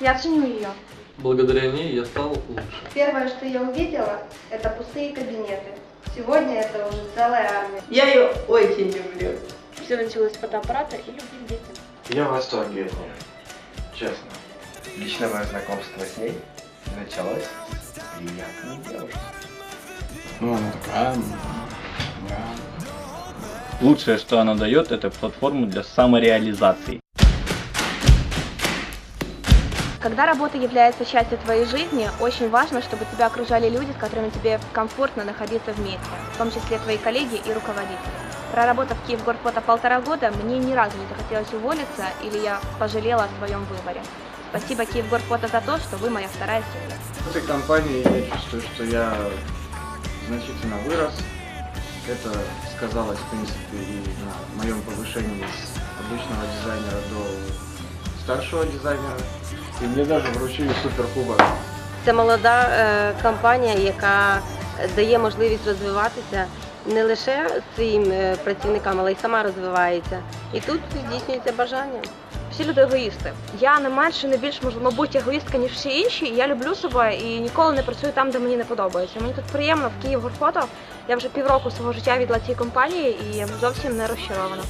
Я ценю ее. Благодаря ней я стал лучше. Первое, что я увидела, это пустые кабинеты. Сегодня это уже целая армия. Я ее очень люблю. Все началось с фотоаппарата и любви к детям. Я в восторге от нее, честно. Лично мое знакомство с ней началось с приятной девушки. Ну, она такая... да. Лучшее, что она дает, это платформу для самореализации. Когда работа является частью твоей жизни, очень важно, чтобы тебя окружали люди, с которыми тебе комфортно находиться вместе, в том числе твои коллеги и руководители. Проработав в Киевгорфото полтора года, мне ни разу не захотелось уволиться или я пожалела о своем выборе. Спасибо Киевгорфото за то, что вы моя вторая семья. В этой компании я чувствую, что я значительно вырос. Это сказалось, в принципе, и на моем повышении с обычного дизайнера до старшего дизайнера. И мне даже вручили суперкубок. Це молода е, компанія, яка дає можливість розвиватися не лише своїм е, працівникам, але й сама розвивається. І тут здійснюється бажання. Всі люди егоїсти. Я не менше, не більш може, мабуть, егоїстка, ніж всі інші. Я люблю себе і ніколи не працюю там, де мені не подобається. Мені тут приємно в Київ Горфото. Я вже півроку свого життя віддала цій компанії і зовсім не розчарована.